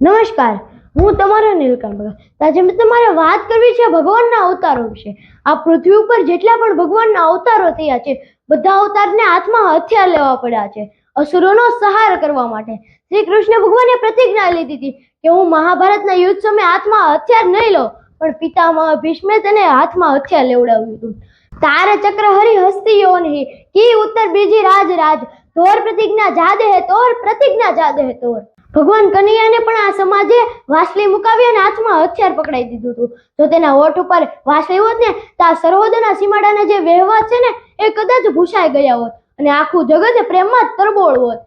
નમસ્કાર, હું તમારો નીલકંઠ ભગત આજે મેં તમારે વાત કરવી છે ભગવાનના અવતારો વિશે. આ પૃથ્વી ઉપર જેટલા પણ ભગવાનના અવતારો થયા છે, બધા અવતારને હાથમાં હથિયાર લેવા પડ્યા છે, અસુરોનો સહાર કરવા માટે. શ્રી કૃષ્ણ ભગવાને પ્રતિજ્ઞા લીધી હતી કે હું મહાભારતના યુદ્ધ સમયે હાથમાં હથિયાર નહીં લઉં, પણ પિતામહ ભીષ્મે તેને હાથમાં હથિયાર લેવડાવ્યું હતું. તાર ચક્ર હરી હસ્તી યોનિ, કી ઉત્તર બીજી રાજ રાજ. તોર પ્રતિજ્ઞા જાદે હે, તોર પ્રતિજ્ઞા જાદે હે, તોર. ભગવાન કનૈયાને પણ આ સમાજે વાસલી મુકાવી અને હાથમાં હથિયાર પકડાઈ દીધું હતું. જો તેના હોઠ ઉપર વાસલી હોત ને, તો આ સર્વોદના સીમાડાના જે વહેવાટ છે ને, એ કદાચ ભૂસાઈ ગયા હોત અને આખું જગત પ્રેમમાં તરબોળ હોત.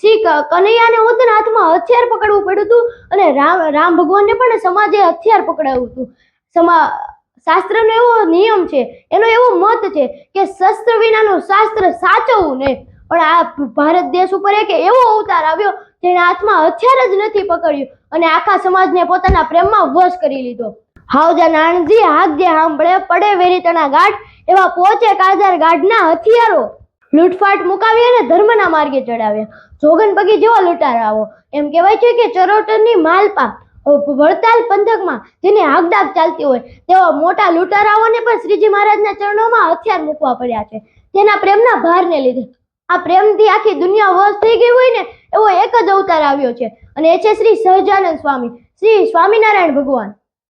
શ્રી કનૈયાને હોત ને હાથમાં હથિયાર પકડવું પડ્યું હતું અને રામ રામ ભગવાનને પણ સમાજે હથિયાર પકડાયું હતું. સમા, શાસ્ત્રનો એવો નિયમ છે, એનો એવો મત છે કે શસ્ત્ર વિનાનું શાસ્ત્ર સાચવવું નહીં. પણ આ ભારત દેશ ઉપર એક એવો અવતાર આવ્યો જેના હાથમાં હથિયાર જ નથી પકડ્યું અને આખા સમાજને પોતાના પ્રેમમાં વશ કરી લીધો. હાવજા નાણજી હાથ જે સાંભળે પડે વેરી તણા ગાઢ, એવા પોચે કાળજાર ગાઢના હથિયારો. લૂંટફાટ મુકાવી અને ધર્મના માર્ગે ચડાવ્યા. જોગન પગી જેવો લૂંટારાવો એમ કહેવાય છે કે ચરોટરની માલપા વડતાલ પંથકમાં જેની આગડાગ ચાલતી હોય, તેવા મોટા લૂંટારાઓને પણ શ્રીજી મહારાજના ચરણોમાં હથિયાર મૂકવા પડ્યા છે. તેના પ્રેમના ભારને લીધે. આ પ્રેમથી આખી દુનિયા વશ થઈ ગઈ હોય ને એવો એક જ અવતાર આવ્યો છે અને એ છે શ્રી સહજાનંદ સ્વામી. શ્રી સ્વામિનારાયણ ભગવાન.